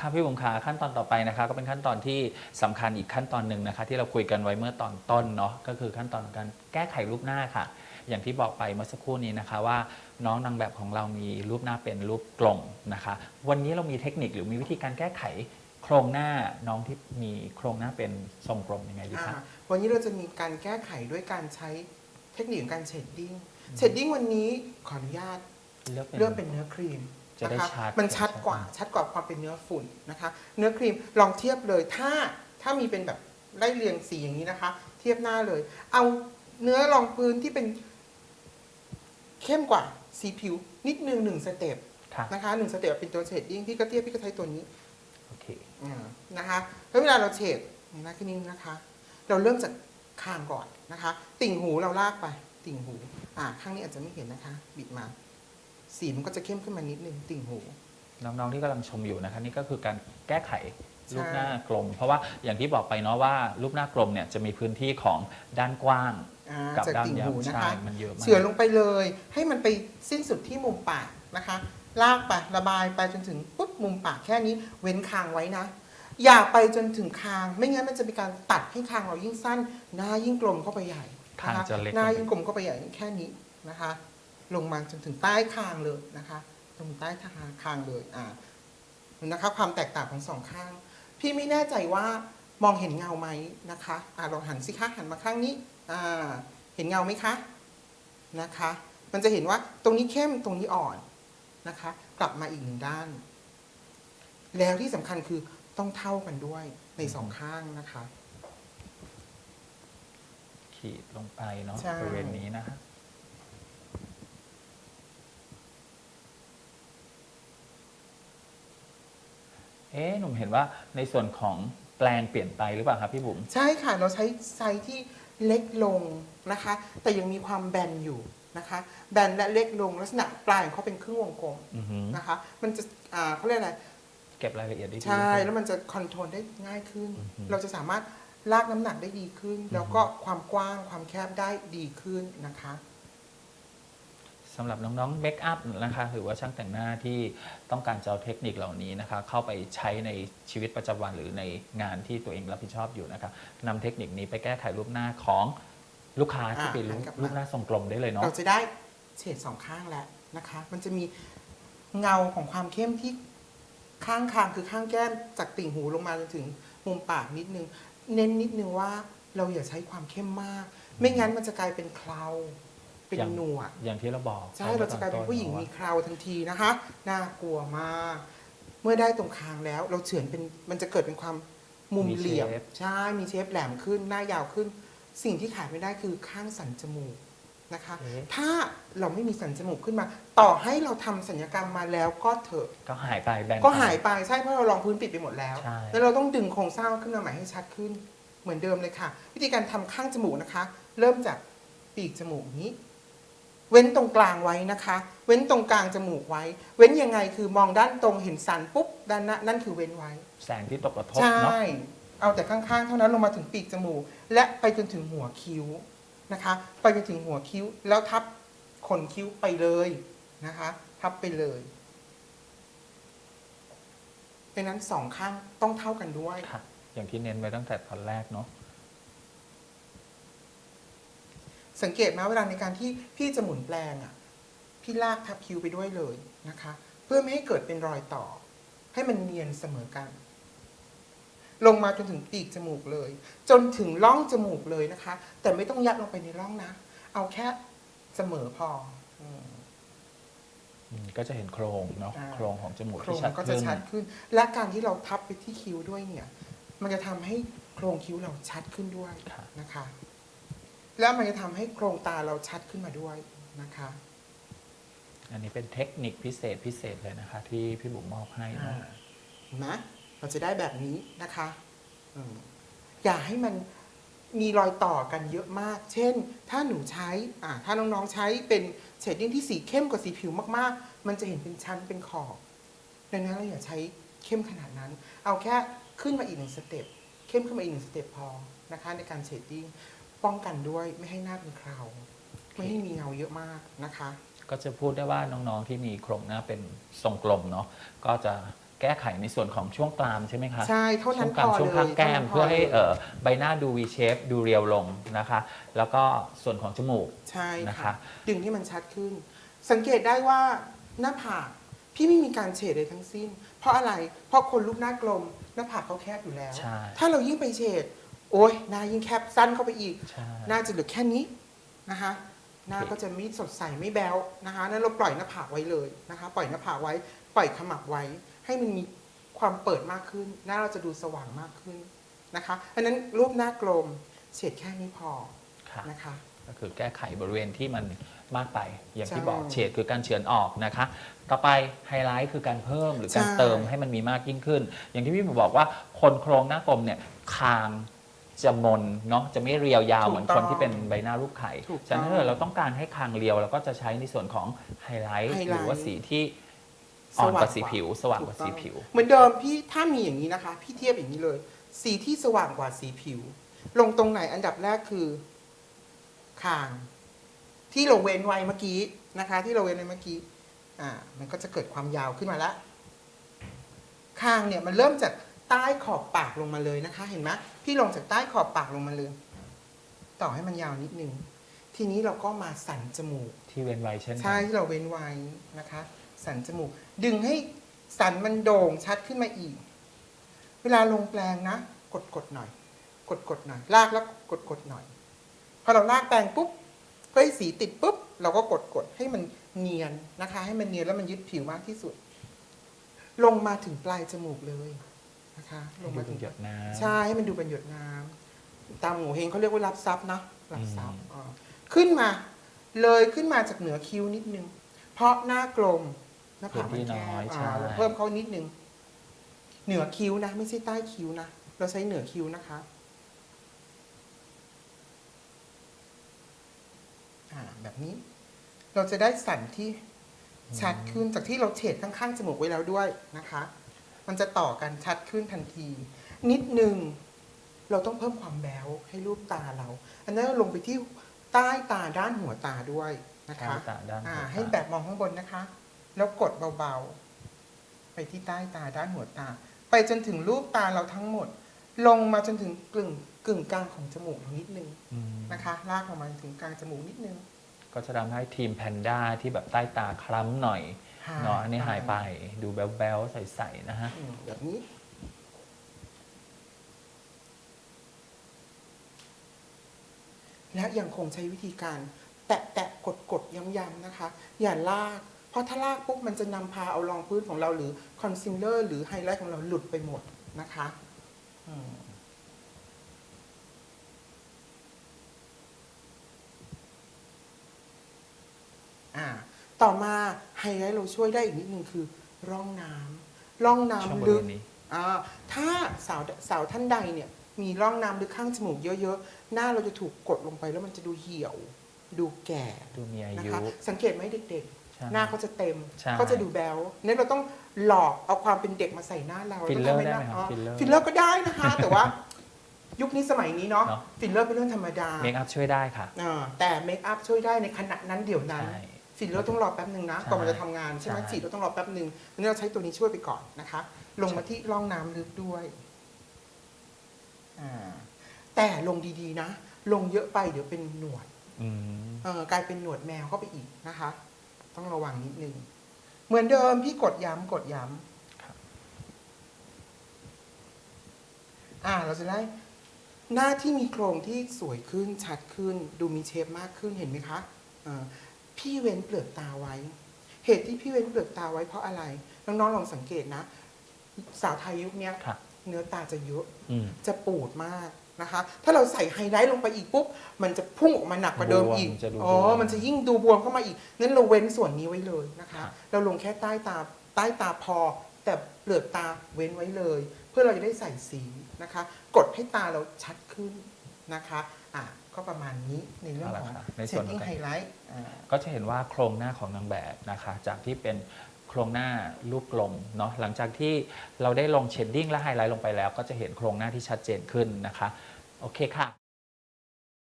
ครับพี่บุ๋มขาขั้นตอนต่อไปนะคะก็เป็นขั้นตอนที่สำคัญอีกขั้นตอนหนึ่งนะคะ ที่เราคุยกันไว้เมื่อตอนต้นเนาะก็คือขั้นตอนของการแก้ไขรูปหน้าค่ะ อย่างที่บอกไปเมื่อสักครู่นี้นะคะว่าน้องนางแบบของเรามีรูปหน้าเป็นรูปกลมนะคะ วันนี้เรามีเทคนิคหรือมีวิธีการแก้ไขโครงหน้าน้องที่มีโครงหน้าเป็นทรงกลมยังไงดีอ่าคะวันนี้เราจะมีการแก้ไขด้วยการใช้เทคนิคของการเชดดิ้งเชดดิ้งวันนี้ขออนุญาตเลือกเป็นเลือกเป็นเนื้อครีม จะได้นคชัดมันชัดกว่าชัดกว่าความเป็นเนื้อฝุ่นนะคะ เนื้อครีมลองเทียบเลยถ้าถ้ามีเป็นแบบไล่เรียงสีอย่างนี้นะคะ เทียบหน้าเลย เอาเนื้อรองพื้นที่เป็น เข้มกว่าสีผิวนิดนึงหนึ่งสเต็ปค่ะนะคะหนึ่งสเต็ปเป็นตัวเชดดิ้งพี่ก็เทียบพี่ก็ใช้ตัวนี้โอเคอ่านะคะแล้วเวลาเราเฉดหน้าขึ้นนี้นะคะ เราเริ่มจากคางก่อนนะคะ ติ่งหูเราลากไป ติ่งหู อ่าข้างนี้อาจจะไม่เห็นนะคะ บิดมา สีมันก็จะเข้มขึ้นมานิดนึงติ่งหู น้องๆที่กำลังชมอยู่นะคะนี่ก็คือการแก้ไขใช่ รูปหน้ากลม เพราะว่าอย่างที่บอกไปเนาะว่ารูปหน้ากลมเนี่ยจะมีพื้นที่ของด้านกว้างอ่ากับจากด้านติ่งยาหูวนะใช่คะมันเยอะมาก เฉือนลงไปเลย ให้มันไปสิ้นสุดที่มุมปากนะคะ ลากไประบายไปจนถึงปุ๊บมุมปากแค่นี้เว้นคางไว้นะ อย่าไปจนถึงคาง ไม่งั้นมันจะเป็นการตัดให้คางเรายิ่งสั้น หน้ายิ่งกลมเข้าไปใหญ่คางนะคะจะเล็ก หน้าลงไปยิ่งกลมเข้าไปใหญ่แค่นี้นะคะ ลงมาจนถึงใต้คางเลยนะคะตรงใต้คางเลยอ่านะคะความแตกต่างของสองข้าง พี่ไม่แน่ใจว่ามองเห็นเงาไหมนะคะอ่าลองหันสิคะหันมาข้างนี้อ่าเห็นเงาไหมคะนะคะ มันจะเห็นว่าตรงนี้เข้มตรงนี้อ่อนนะคะ กลับมาอีกหนึ่งด้าน แล้วที่สำคัญคือต้องเท่ากันด้วยในสองข้างนะคะ ขีดลงไปเนาะใช่บริเวณนี้นะฮะ เอ๊ะหนุ่มเห็นว่าในส่วนของแปลงเปลี่ยนไปหรือเปล่าครับพี่บุ๋ม ใช่ค่ะ เราใช้ไซส์ที่เล็กลงนะคะ แต่ยังมีความแบนอยู่นะคะ แบนและเล็กลงลักษณะปลายของเขาเป็นครึ่งวงกลมอือหือ นะคะ มันจะอ่าเขาเรียกอะไร เก็บรายละเอียดได้ดี ใช่ขึ้นแล้วมันจะคอนโทรลได้ง่ายขึ้น อือฮึเราจะสามารถลากน้ำหนักได้ดีขึ้น แล้วก็ความกว้างความแคบได้ดีขึ้นนะคะ สำหรับน้องๆเมคอัพนะคะหรือว่าช่างแต่งหน้าที่ต้องการจะเอาเทคนิคเหล่านี้นะคะเข้าไปใช้ในชีวิตประจำวันหรือในงานที่ตัวเองรับผิดชอบอยู่นะคะนำเทคนิคนี้ไปแก้ไขรูปหน้าของลูกค้าที่อะเป็นรูหัปนกลับมา รูปหน้าทรงกลมได้เลยเนาะ เราจะได้เฉดสองข้างแล้วนะคะ มันจะมีเงาของความเข้มที่ข้างคางคือข้างแก้มจากติ่งหูลงมาจนถึงมุมปากนิดนึง เน้นนิดนึงว่าเราอย่าใช้ความเข้มมาก ไม่งั้นมันจะกลายเป็นเครา เป็นอย่างหนวดอย่างที่เราบอกใช่เราจะกลายเป็นผู้หญิงมีว่าเคราทันทีนะคะ น่ากลัวมาก เมื่อได้ตรงคางแล้ว เราเฉือนเป็นมันจะเกิดเป็นความมุมเหลี่ยมใช่มีเชฟแหลมขึ้นหน้ายาวขึ้น สิ่งที่ขาดไม่ได้คือข้างสันจมูกนะคะเอ๊ะถ้าเราไม่มีสันจมูกขึ้นมา ต่อให้เราทำสัญญกรรมมาแล้วก็เถอะ ก็หายไปแบนก็หายไปใช่เพราะเราลองพื้นปิดไปหมดแล้วใช่แล้วเราต้องดึงโครงสร้างขึ้นมาใหม่ให้ชัดขึ้น เหมือนเดิมเลยค่ะ วิธีการทำข้างจมูกนะคะ เริ่มจากปีกจมูกนี้ เว้นตรงกลางไว้นะคะ เว้นตรงกลางจมูกไว้ เว้นยังไงคือมองด้านตรงเห็นสันปุ๊บด้านหน้านั่นคือเว้นไว้ แสงที่ตกกระทบใช่ เนาะเอาแต่ข้างๆ เท่านั้นลงมาถึงปีกจมูก และไปจนถึงหัวคิ้วนะคะ ไปจนถึงหัวคิ้วแล้วทับขนคิ้วไปเลยนะคะ ทับไปเลยดังนั้นสองข้างต้องเท่ากันด้วย ค่ะ อย่างที่เน้นไว้ตั้งแต่ตอนแรกเนาะ สังเกตไหมเวลาในการที่พี่จะหมุนแปลงอะพี่ลากทับคิ้วไปด้วยเลยนะคะ เพื่อไม่ให้เกิดเป็นรอยต่อ ให้มันเนียนเสมอกัน ลงมาจนถึงปีกจมูกเลย จนถึงร่องจมูกเลยนะคะ แต่ไม่ต้องยัดลงไปในร่องนะ เอาแค่เสมอพออืม อืมก็จะเห็นโครงเนาะอ่า โครงของจมูกโครที่งชัดก็จะขึ้นชัดขึ้น และการที่เราทับไปที่คิ้วด้วยเนี่ย มันจะทำให้โครงคิ้วเราชัดขึ้นด้วยค่ะ นะคะ แล้วมันจะทำให้โครงตาเราชัดขึ้นมาด้วยนะคะ อันนี้เป็นเทคนิคพิเศษพิเศษเลยนะคะ ที่พี่บุ๋มมอบให้เนาะเห็นไหมเราจะได้แบบนี้นะคะอืมอย่าให้มันมีรอยต่อกันเยอะมาก เช่น ถ้าหนูใช้อ่าถ้าน้องๆใช้เป็นเชดดิ้งที่สีเข้มกว่าสีผิวมากๆ มันจะเห็นเป็นชั้นเป็นขอบดังนั้นเราอย่าใช้เข้มขนาดนั้น เอาแค่ขึ้นมาอีกหนึ่งสเต็ปเข้มขึ้นมาอีกหนึ่งสเต็ปพอนะคะ ในการเชดดิ้ง ป้องกันด้วยไม่ให้หน้าเป็นเคราว ไม่ให้มีเงาเยอะมากนะคะ ก็จะพูดได้ว่าน้องๆที่มีโครงหน้าเป็นทรงกลมเนาะก็จะแก้ไขในส่วนของช่วงกรามใช่ไหมคะใช่เท่าช่นั้วนงกลางพอช่วงเลยข้างแก้มท่านั้นพเพื่อให้ลยเอ่อใบหน้าดู V shape ดูเรียวลงนะคะ แล้วก็ส่วนของจมูกใช่นะค่ะคะดึงให้มันชัดขึ้น สังเกตได้ว่าหน้าผากพี่ไม่มีการเฉดเลยทั้งสิ้น เพราะอะไรเพราะคนรูปหน้ากลมหน้าผากเขาแคบอยู่แล้วใช่ถ้าเรายิ่งไปเฉด โอ้ยหน้ายิ่งแคบสั้นเข้าไปอีก ใช่ หน้าจะเหลือแค่นี้นะคะหน้าก็จะไม่สดใสไม่แบ๊วนะคะนั้นเราปล่อยหน้าผากไว้เลยนะคะ ปล่อยหน้าผากไว้ ปล่อยขมับไว้ ให้มันมีความเปิดมากขึ้น หน้าเราจะดูสว่างมากขึ้นนะคะอันนั้นรูปหน้ากลมเฉดแค่นี้พอค่ะ นะคะ ก็คือแก้ไขบริเวณที่มันมากไป อย่างที่ใช่บอกเฉดคือการเฉือนออกนะคะ ต่อไปไฮไลท์คือการเพิ่มหรือการใช่เติมให้มันมีมากยิ่งขึ้น อย่างที่พี่หมูบอกว่าคนโครงหน้ากลมเนี่ยคาง จะมนเนาะจะไม่เรียวยาวถูกเหมือนต้คองนที่เป็นใบหน้ารูปไข่ถูกฉะนั้นต้องถ้าเกิดเราต้องการให้คางเรียวเราก็จะใช้ในส่วนของไฮไลท์ไฮไลท์ หรือว่าสีที่อ่อนกว่าสีผิว สว่างกว่าถูสีต้องผิว เหมือนเดิมพี่ถ้ามีอย่างนี้นะคะ พี่เทียบอย่างนี้เลย สีที่สว่างกว่าสีผิว ลงตรงไหนอันดับแรกคือคาง ที่เราเว้นไว้เมื่อกี้นะคะ ที่เราเว้นไว้เมื่อกี้อ่า มันก็จะเกิดความยาวขึ้นมาแล้วคางเนี่ยมันเริ่มจาก ใต้ขอบปากลงมาเลยนะคะ เห็นไหมพี่ลงจากใต้ขอบปากลงมาเลย ต่อให้มันยาวนิดนึง ทีนี้เราก็มาสันจมูก ที่เว้นไว้เช่นกัใช่ที่เราเว้นไว้นะคะ สันจมูก ดึงให้สันมันโด่งชัดขึ้นมาอีก เวลาลงแปลงนะ กดกดหน่อย กดกดหน่อย ลากแล้วกดกดหน่อย พอเราลากแปรงปุ๊บเพื่อให้สีติดปุ๊บ เราก็กดกดให้มันเนียนนะคะ ให้มันเนียนแล้วมันยึดผิวมากที่สุด ลงมาถึงปลายจมูกเลย นะคะลให้งดูมาเป็ถึนงหยดน้ำใช่ให้มันดูเป็นหยดน้ำตามหมูเฮงเขาเรียกว่ารับซับนะรับซับอืมอ่าขึ้นมา เลยขึ้นมาจากเหนือคิ้วนิดนึง เพราะหน้ากลมหน้าผากมันแคพื้นที่น้อยบใช่อ่าเราเพิ่มเขานิดนึง เหนือคิ้วนะ ไม่ใช่ใต้คิ้วนะ เราใช้เหนือคิ้วนะคะอ่าแบบนี้ เราจะได้สันที่ชัดขึ้นจากที่เราเฉดข้างๆจมูกไว้แล้วด้วยนะคะ มันจะต่อกันชัดขึ้นทันที นิดหนึ่งเราต้องเพิ่มความแบ๊วให้รูปตาเรา อันนั้นลงไปที่ใต้ตาด้านหัวตาด้วยนะคะใต้ตาด้านหัวอ่าตาให้แบบมองข้างบนนะคะ แล้วกดเบาๆ ไปที่ใต้ตาด้านหัวตา ไปจนถึงรูปตาเราทั้งหมด ลงมาจนถึงกึ่งกึ่งกลางของจมูกเรานิดนึงอืมนะคะ ลากลงมาถึงกลางจมูกนิดนึง ก็จะทำให้ทีมแพนด้าที่แบบใต้ตาคล้ำหน่อย เนาะอันนี้หายไปดูแบ๊วๆ ใสๆนะฮะ อืมแบบนี้ และยังคงใช้วิธีการแตะแตะกดกดย้ำๆนะคะ อย่าลาก เพราะถ้าลากปุ๊บมันจะนำพาเอารองพื้นของเราหรือคอนซีลเลอร์ หรือไฮไลท์ของเราหลุดไปหมดนะคะอืมอ่า ต่อมา ไฮไลท์เราช่วยได้อีกนิดนึงคือ ร่องน้ำร่องช่วงน้ำบลึริกเวณนี้ อ่าถ้าสาวสาวท่านใดเนี่ยมีร่องน้ำหรือข้างจมูกเยอะๆ หน้าเราจะถูกกดลงไปแล้วมันจะดูเหี่ยว ดูแก่ดูมีอานะยุ คะสังเกตไหมเด็กใช่ๆ หน้าเขาจะเต็มใช่เขาจะดูแบวเนี่ยเราต้องหลอกเอาความเป็นเด็กมาใส่หน้าเราฟิลเลอร์ต้งทำให้ได้ไหมครับน้าฟิลเลอร์ฟิลเลอร์ก็ได้นะคะ แต่ว่า ยุคนี้สมัยนี้เนาะเนอะ ฟิลเลอร์เป็นเรื่องธรรมดา เมคอัพช่วยได้ค่ะ อ่าแต่เมคอัพช่วยได้ในขณะนั้นเดี๋ยวนั้น ใช่ ฟิลเลอร์ต้องรอแป๊บหนึ่งนะใช่ก่อนมันจะทำงานใช่ไหมใช่ฉีดเราต้องรอแป๊บหนึ่งอันนี้เราใช้ตัวนี้ช่วยไปก่อนนะคะ ลงมาที่ร่องน้ำลึกด้วย อ่าแต่ลงดีๆนะ ลงเยอะไปเดี๋ยวเป็นหนวด อืม เออกลายเป็นหนวดแมวเข้าไปอีกนะคะ ต้องระวังนิดนึง เหมือนเดิมพี่กดย้ำกดย้ำอ่าเราจะได้ หน้าที่มีโครงที่สวยขึ้นชัดขึ้น ดูมีเชฟมากขึ้นเห็นไหมคะเออ พี่เว้นเปลือกตาไว้ เหตุที่พี่เว้นเปลือกตาไว้เพราะอะไร น้องๆลองสังเกตนะ สาวไทยยุคเนี้ยค่ะเนื้อตาจะเยอะอืมจะปูดมากนะคะ ถ้าเราใส่ไฮไลท์ลงไปอีกปุ๊บ มันจะพุ่งออกมาหนักกว่าเดิมอีก บวมจะดูอ๋อ บวมมันจะยิ่งดูบวมเข้ามาอีก นั้นเราเว้นส่วนนี้ไว้เลยนะคะ ครับ เราลงแค่ใต้ตาใต้ตาพอ แต่เปลือกตาเว้นไว้เลย เพื่อเราจะได้ใส่สีนะคะ กดให้ตาเราชัดขึ้น นะคะอะก็ประมาณนี้ในเรื่องของเอาละครับในเชส่วนดของดิ้งการไฮไลท์อ่าก็จะเห็นว่าโครงหน้าของนางแบบนะคะจากที่เป็นโครงหน้ารูปกลมเนาะหลังจากที่เราได้ลงเชดดิ้งและไฮไลท์ลงไปแล้ว ก็จะเห็นโครงหน้าที่ชัดเจนขึ้นนะคะ โอเคค่ะ